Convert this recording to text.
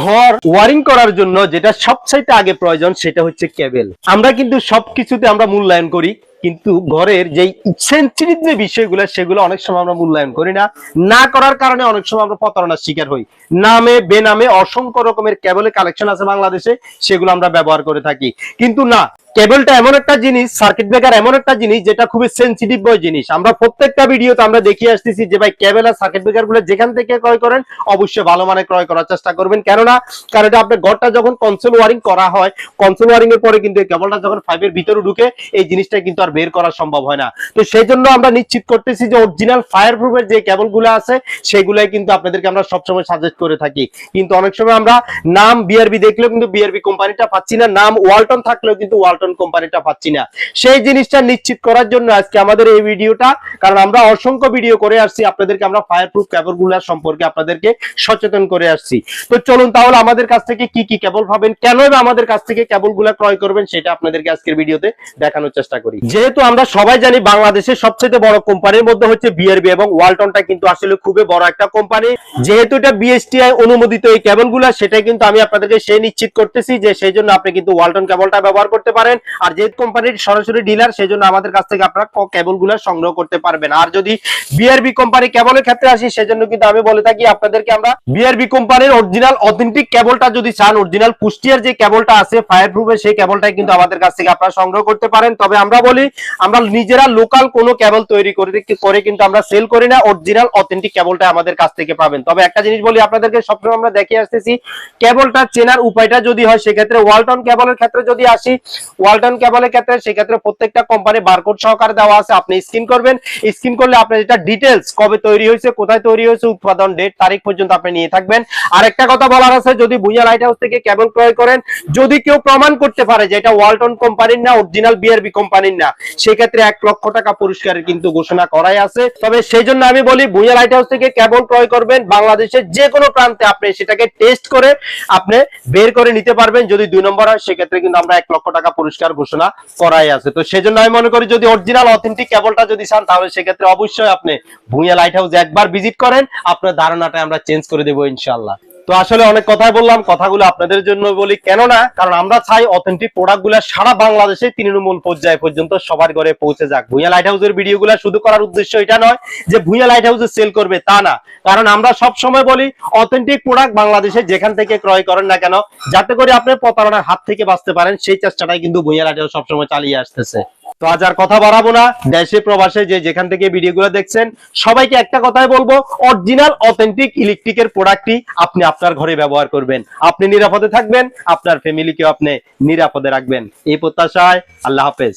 ঘর ওয়ারিং করার জন্য যেটা সবচাইতে আগে প্রয়োজন সেটা হচ্ছে কেবেল। আমরা কিন্তু সবকিছুতে আমরা মূল্যায়ন করি, কিন্তু ঘরের যে সেন্সিটিভ যে বিষয়গুলো, সেগুলো অনেক সময় আমরা মূল্যায়ন করি না। না করার কারণে অনেক সময় আমরা প্রতারণার শিকার হই। নামে, বেনামে অসংখ্য রকমের কেবলের কালেকশন আছে বাংলাদেশে, সেগুলো আমরা ব্যবহার করে থাকি। কিন্তু না কেবলটা এমন একটা জিনিস সার্কিট ব্রেকার এমন একটা জিনিস যেটা খুবই সেন্সিটিভ বই জিনিস। আমরা প্রত্যেকটা ভিডিওতে আমরা দেখিয়ে আসতেছি যে ভাই কেবল আর সার্কিট ব্রেকারগুলো যেখান থেকে ক্রয় করেন, অবশ্যই ভালো মানে ক্রয় করার চেষ্টা করবেন। কেননা, কারণ এটা আপনার ঘরটা যখন কনসোল ওয়ারিং করা হয় কনসোল ওয়ারিং এর পরে কিন্তু কেবলটা যখন ফাইভের ভিতরে ঢুকে, এই জিনিসটা কিন্তু আর বের করা সম্ভব হয় না। তো সেই জন্য আমরা নিশ্চিত করতেছি যে অরিজিনাল ফায়ার প্রুফের যে কেবলগুলো আছে, সেগুলাই কিন্তু আপনাদেরকে আমরা সবসময় সাজেস্ট করে থাকি। কিন্তু অনেক সময় আমরা নাম বিআরবি দেখলেও কিন্তু বিআরবি কোম্পানিটা পাচ্ছি না। নাম ওয়ালটন থাকলেও কিন্তু ওয়ালটন কোম্পানিটা পাচ্ছি না। সেই জিনিসটা নিশ্চিত করার জন্য আজকে আমাদের এই ভিডিওটা, কারণ আমরা অসংখ্য ভিডিও করে আসছি, আপনাদেরকে আমরা ফায়ার প্রুফ কেবলগুলার সম্পর্কে আপনাদেরকে সচেতন করে আসছি। তো চলুন তাহলে আমাদের কাছ থেকে কি কি কেবল পাবেন কেন আমাদের কাছ থেকে কেবলগুলা ক্রয় করবেন, সেটা আপনাদেরকে আজকের ভিডিওতে দেখানোর চেষ্টা করি। যেহেতু আমরা সবাই জানি বাংলাদেশের সবচেয়ে বড় কোম্পানির মধ্যে হচ্ছে বিআরবি এবং ওয়ালটনটা কিন্তু আসলে খুবই বড় একটা কোম্পানি যেহেতু এটা বিএসটিআই অনুমোদিত এই কেবলগুলা, সেটাই কিন্তু আমি আপনাদেরকে সেই নিশ্চিত করতেছি যে সেই জন্য আপনি কিন্তু ওয়ালটন কেবলটা ব্যবহার করতে পারেন। আর যেহেতু কোম্পানির সরাসরি ডিলার সেই জন্য আমাদের কাছ থেকে আপনারা কেবলগুলা সংগ্রহ করতে পারবেন। আর যদি বিআরবি কোম্পানি কেবলের ক্ষেত্রে আসি, সেজন্য কিন্তু আমি বলে থাকি, আপনাদেরকে আমরা বিআরবি কোম্পানির অরিজিনাল অথেন্টিক কেবলটা যদি চান অরিজিনাল কুষ্টিয়ার যে কেবলটা আছে ফায়ার প্রুফের সেই কেবলটাই কিন্তু আমাদের কাছ থেকে আপনারা সংগ্রহ করতে পারেন। তবে আমরা বলি, আমরা নিজেরা লোকাল কোনো কেবল তৈরি করে করে কিন্তু আমরা সেল করি না অরিজিনাল অথেন্টিক কেবলটা আমাদের কাছ থেকে পাবেন। তবে একটা জিনিস বলি, আপনাদেরকে সবসময় আমরা দেখে আসতেছি, কেবলটা চেনার উপায়টা যদি হয়, সেক্ষেত্রে ওয়ালটন কেবলের ক্ষেত্রে যদি আসি ওয়ালটন কেবলের ক্ষেত্রে, সেক্ষেত্রে প্রত্যেকটা কোম্পানি বারকোড সহকারে দেওয়া আছে। আপনি স্ক্রিন করবেন। স্ক্রিন করলে আপনার যেটা ডিটেলস কবে তৈরি হয়েছে, কোথায় তৈরি হয়েছে, উৎপাদন ডেট তারিখ পর্যন্ত আপনি নিয়ে থাকবেন। আর একটা কথা বলার আছে, যদি ভুইয়া লাইট হাউস থেকে কেবল ক্রয় করেন, যদি কেউ প্রমাণ করতে পারে যে এটা ওয়ালটন কোম্পানির না অরিজিনাল বিআরবি কোম্পানির না, সেক্ষেত্রে এক লক্ষ টাকা পুরস্কারের কিন্তু ঘোষণা করাই আছে। তবে সেই জন্য আমি বলি ভুইয়া লাইট হাউস থেকে কেবল ক্রয় করবেন। বাংলাদেশের যে কোনো প্রান্তে আপনি সেটাকে টেস্ট করে আপনি বের করে নিতে পারবেন। যদি দুই নম্বর হয়, সেক্ষেত্রে কিন্তু আমরা এক লক্ষ টাকা পুরস্কার ঘোষণা করাই আছে। তো সেজন্য আমি মনে করি যদি অরিজিনাল অথেন্টিক কেবলটা যদি চান, তাহলে সেক্ষেত্রে অবশ্যই আপনি ভুঁইয়া লাইট হাউস একবার ভিজিট করেন। আপনার ধারণাটা আমরা চেঞ্জ করে দেবো ইনশাল্লাহ তো আসলে অনেক কথাই বললাম, কথাগুলো আপনাদের জন্য বলি। কেন না কারণ আমরা চাই অথেন্টিক প্রোডাক্টগুলা সারা বাংলাদেশে তৃণমূল পর্যায়ে পর্যন্ত সবার ঘরে পৌঁছে যাক। ভুঁইয়া লাইট হাউসের ভিডিও গুলা শুধু করার উদ্দেশ্য এটা নয় যে ভুঁইয়া লাইট হাউসে সেল করবে তা না। কারণ আমরা সব সময় বলি অথেন্টিক প্রোডাক্ট বাংলাদেশে যেখান থেকে ক্রয় করেন না কেন, যাতে করে আপনি প্রতারণার হাত থেকে বাঁচতে পারেন, সেই চেষ্টাটাই কিন্তু ভুঁইয়া লাইট হাউস সবসময় চালিয়ে আসতেছে। তো আজ আর কথা বাড়াবো না। দেশে, প্রবাসে যে যেখান থেকে ভিডিওগুলো দেখছেন, সবাইকে একটা কথাই বলব অরিজিনাল অথেন্টিক ইলেকট্রিকের প্রোডাক্টটি আপনি আপনার ঘরে ব্যবহার করবেন। আপনি নিরাপদে থাকবেন, আপনার ফ্যামিলিকেও আপনি নিরাপদে রাখবেন। এই প্রত্যাশায় আল্লাহ হাফেজ।